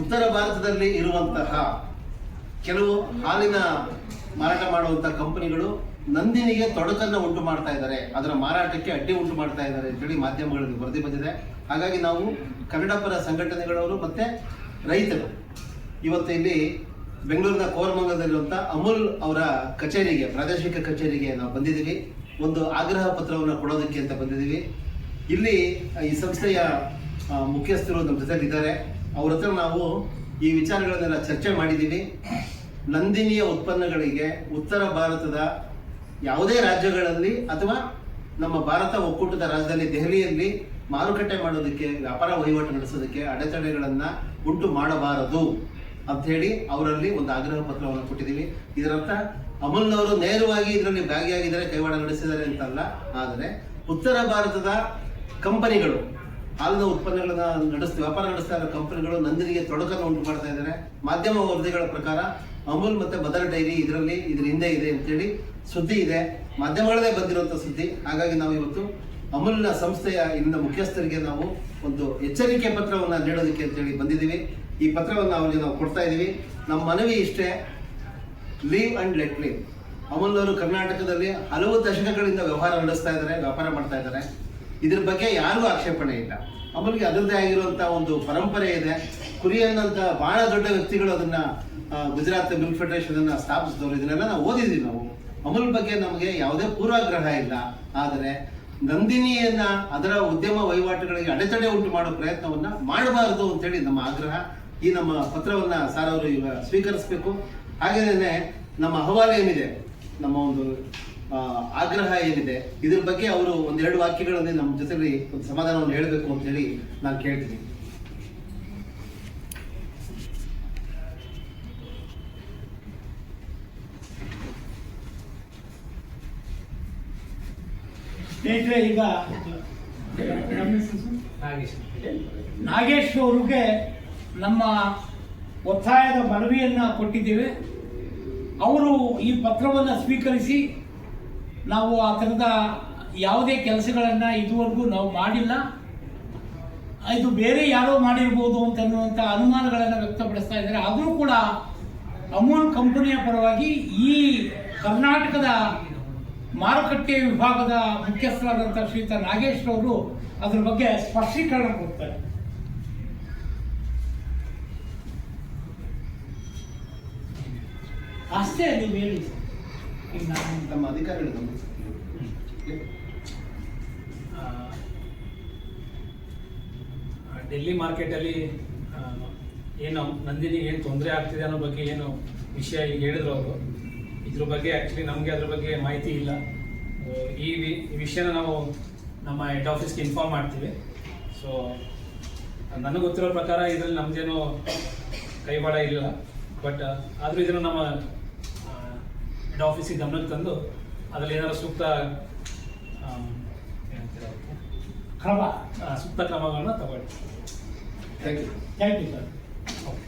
ಉತ್ತರ ಭಾರತದಲ್ಲಿ ಇರುವಂತಹ ಕೆಲವು ಹಾಲಿನ ಮಾರಾಟ ಮಾಡುವಂತಹ ಕಂಪನಿಗಳು ನಂದಿನಿಗೆ ತೊಡಕನ್ನ ಉಂಟು ಮಾಡ್ತಾ ಇದ್ದಾರೆ. ಅದರ ಮಾರಾಟಕ್ಕೆ ಅಡ್ಡಿ ಉಂಟು ಮಾಡ್ತಾ ಇದ್ದಾರೆ ಅಂತೇಳಿ ಮಾಧ್ಯಮಗಳಲ್ಲಿ ವರದಿ ಬಂದಿದೆ. ಹಾಗಾಗಿ ನಾವು ಕನ್ನಡ ಪರ ಸಂಘಟನೆಗಳವರು ಮತ್ತೆ ರೈತರು. ಇವತ್ತು ಇಲ್ಲಿ ಬೆಂಗಳೂರಿನ ಕೋರಮಂಗಲದಲ್ಲಿರುವಂಥ ಅಮೂಲ್ ಅವರ ಕಚೇರಿಗೆ, ಪ್ರಾದೇಶಿಕ ಕಚೇರಿಗೆ ನಾವು ಬಂದಿದ್ದೀವಿ. ಒಂದು ಆಗ್ರಹ ಪತ್ರವನ್ನು ಕೊಡೋದಕ್ಕೆ ಅಂತ ಬಂದಿದ್ದೀವಿ. ಇಲ್ಲಿ ಈ ಸಂಸ್ಥೆಯ ಮುಖ್ಯಸ್ಥರು ನಮ್ಮ ಜೊತೆ ಇದ್ದಾರೆ ಅವ್ರ ಹತ್ರ ನಾವು ಈ ವಿಚಾರಗಳನ್ನೆಲ್ಲ ಚರ್ಚೆ ಮಾಡಿದ್ದೀವಿ ನಂದಿನಿಯ ಉತ್ಪನ್ನಗಳಿಗೆ ಉತ್ತರ ಭಾರತದ ಯಾವುದೇ ರಾಜ್ಯಗಳಲ್ಲಿ ಅಥವಾ ನಮ್ಮ ಭಾರತ ಒಕ್ಕೂಟದ ರಾಜಧಾನಿ ದೆಹಲಿಯಲ್ಲಿ ಮಾರುಕಟ್ಟೆ ಮಾಡೋದಕ್ಕೆ, ವ್ಯಾಪಾರ ವಹಿವಾಟು ನಡೆಸೋದಕ್ಕೆ ಅಡೆತಡೆಗಳನ್ನು ಉಂಟು ಮಾಡಬಾರದು ಅಂತ ಹೇಳಿ ಅವರಲ್ಲಿ ಒಂದು ಆಗ್ರಹ ಪತ್ರವನ್ನು ಕೊಟ್ಟಿದ್ದೀವಿ. ಇದರರ್ಥ ಅವರು ನೇರವಾಗಿ ಇದರಲ್ಲಿ ಭಾಗಿಯಾಗಿದ್ದಾರೆ, ಕೈವಾಡ ನಡೆಸಿದ್ದಾರೆ ಅಂತಲ್ಲ. ಆದರೆ, ಉತ್ತರ ಭಾರತದ ಕಂಪನಿಗಳು ಹಾಲಿನ ಉತ್ಪನ್ನಗಳನ್ನ ನಡೆಸ್ತಿ, ವ್ಯಾಪಾರ ನಡೆಸ್ತಾ ಇರೋ ಕಂಪನಿಗಳು ನಂದಿನಿಗೆ ತೊಡಕನ್ನು ಉಂಟು ಮಾಡ್ತಾ ಇದ್ದಾರೆ. ಮಾಧ್ಯಮ ವರದಿಗಳ ಪ್ರಕಾರ ಅಮೂಲ್ ಮತ್ತೆ ಬದರ್ ಡೈರಿ ಇದರಲ್ಲಿ ಇದ್ರ ಹಿಂದೆ ಇದೆ ಅಂತೇಳಿ ಸುದ್ದಿ ಇದೆ. ಮಾಧ್ಯಮಗಳಲ್ಲೇ ಬಂದಿರುವಂತ ಸುದ್ದಿ. ಹಾಗಾಗಿ ನಾವು ಇವತ್ತು ಅಮೂಲ್ನ ಸಂಸ್ಥೆಯ ಇಲ್ಲಿನ ಮುಖ್ಯಸ್ಥರಿಗೆ ನಾವು ಒಂದು ಎಚ್ಚರಿಕೆ ಪತ್ರವನ್ನ ನೀಡೋದಕ್ಕೆ ಅಂತೇಳಿ ಬಂದಿದ್ದೀವಿ. ಈ ಪತ್ರವನ್ನು ಅವರಿಗೆ ನಾವು ಕೊಡ್ತಾ ಇದ್ದೀವಿ. ನಮ್ಮ ಮನವಿ ಇಷ್ಟೇ. Live and let live. Amul ಅವರು ಕರ್ನಾಟಕದಲ್ಲಿ ಹಲವು ದಶಕಗಳಿಂದ ವ್ಯವಹಾರ ನಡೆಸ್ತಾ ಇದ್ದಾರೆ, ವ್ಯಾಪಾರ ಮಾಡ್ತಾ ಇದ್ದಾರೆ. ಇದ್ರ ಬಗ್ಗೆ ಯಾರಿಗೂ ಆಕ್ಷೇಪಣೆ ಇಲ್ಲ. ಅಮೂಲ್ಗೆ ಅದರದೇ ಆಗಿರುವಂತಹ ಒಂದು ಪರಂಪರೆ ಇದೆ. ಕುರಿ ಅನ್ನೋಂಥ ಬಹಳ ದೊಡ್ಡ ವ್ಯಕ್ತಿಗಳು ಅದನ್ನ ಗುಜರಾತ್ ಮಿಲ್ಕ್ ಫೆಡರೇಷನ್ ಅನ್ನ ಸ್ಥಾಪಿಸಿದವರು. ಇದನ್ನೆಲ್ಲ ನಾವು ಓದಿದ್ವಿ ನಾವು. ಅಮೂಲ್ ಬಗ್ಗೆ ನಮಗೆ ಯಾವುದೇ ಪೂರ್ವಾಗ್ರಹ ಇಲ್ಲ. ಆದರೆ ನಂದಿನಿಯನ್ನ ಅದರ ಉದ್ಯಮ ವಹಿವಾಟುಗಳಿಗೆ ಅಡೆತಡೆ ಉಂಟು ಮಾಡೋ ಪ್ರಯತ್ನವನ್ನ ಮಾಡಬಾರದು ಅಂತೇಳಿ ನಮ್ಮ ಆಗ್ರಹ. ಈ ನಮ್ಮ ಪತ್ರವನ್ನ ಸಾರ್ ಅವರು ಈಗ ಸ್ವೀಕರಿಸಬೇಕು. ಹಾಗೇನೆ ನಮ್ಮ ಅಹವಾಲು ಏನಿದೆ? ನಮ್ಮ ಒಂದು ಆಗ್ರಹ ಏನಿದೆ, ಇದ್ರ ಬಗ್ಗೆ ಅವರು ಒಂದೆರಡು ವಾಕ್ಯಗಳಲ್ಲಿ ನಮ್ಮ ಜೊತೆಲಿ ಒಂದು ಸಮಾಧಾನವನ್ನು ಹೇಳಬೇಕು ಅಂತ ಹೇಳಿ ನಾನು ಕೇಳ್ತೀನಿ. ಸ್ನೇಹಿತರೆ, ಈಗ ನಾಗೇಶ್ ಅವ್ರಿಗೆ ನಮ್ಮ ಒತ್ತಾಯದ ಮನವಿಯನ್ನು ಕೊಟ್ಟಿದ್ದೇವೆ. ಅವರು ಈ ಪತ್ರವನ್ನು ಸ್ವೀಕರಿಸಿ ನಾವು ಆ ಥರದ ಯಾವುದೇ ಕೆಲಸಗಳನ್ನು ಇದುವರೆಗೂ ನಾವು ಮಾಡಿಲ್ಲ. ಇದು ಬೇರೆ ಯಾರೋ ಮಾಡಿರ್ಬೋದು ಅಂತನ್ನುವಂಥ ಅನುಮಾನಗಳನ್ನು ವ್ಯಕ್ತಪಡಿಸ್ತಾ ಇದ್ದಾರೆ. ಆದರೂ ಕೂಡ ಅಮೂಲ್ ಕಂಪನಿಯ ಪರವಾಗಿ ಈ ಕರ್ನಾಟಕದ ಮಾರುಕಟ್ಟೆ ವಿಭಾಗದ ಮುಖ್ಯಸ್ಥರಾದಂಥ ಶ್ರೀತ ನಾಗೇಶ್ ಅವರು ಅದರ ಬಗ್ಗೆ ಸ್ಪಷ್ಟೀಕರಣ ಕೊಡ್ತಾರೆ. ಅಷ್ಟೇ ನೀವು ಹೇಳಿ. ನಮ್ಮ ಅಧಿಕಾರಿಗಳು ಗಮನಿಸಿ. ಆ, ಡೆಲ್ಲಿ ಮಾರ್ಕೆಟಲ್ಲಿ ಏನು ನಂದಿನಿ ಏನು ತೊಂದರೆ ಆಗ್ತಿದೆ ಅನ್ನೋ ಬಗ್ಗೆ ಏನು ವಿಷಯ ಈಗ ಹೇಳಿದ್ರು ಅವರು. ಇದ್ರ ಬಗ್ಗೆ ಆ್ಯಕ್ಚುಲಿ ನಮಗೆ ಅದ್ರ ಬಗ್ಗೆ ಮಾಹಿತಿ ಇಲ್ಲ. ಈ ವಿ- ವಿಷಯನ ನಾವು ನಮ್ಮ ಹೆಡ್ ಆಫೀಸ್ಗೆ ಇನ್ಫಾರ್ಮ್ ಮಾಡ್ತೀವಿ. ಸೊ ನನಗೆ ಗೊತ್ತಿರೋ ಪ್ರಕಾರ ಇದರಲ್ಲಿ ನಮ್ದೇನು ಕೈವಾಡ ಇಲ್ಲ. ಬಟ್ ಆದರೂ ಇದನ್ನು ನಮ್ಮ ಹೆಡ್ ಆಫೀಸಿಗೆ ಗಮನಕ್ಕೆ ತಂದು ಅದರಲ್ಲಿ ಏನಾದ್ರು ಸೂಕ್ತ? ಕ್ರಮ ಸೂಕ್ತ ಕ್ರಮಗಳನ್ನ ತಗೊಳ್ಳಿ. Thank you thank you sir okay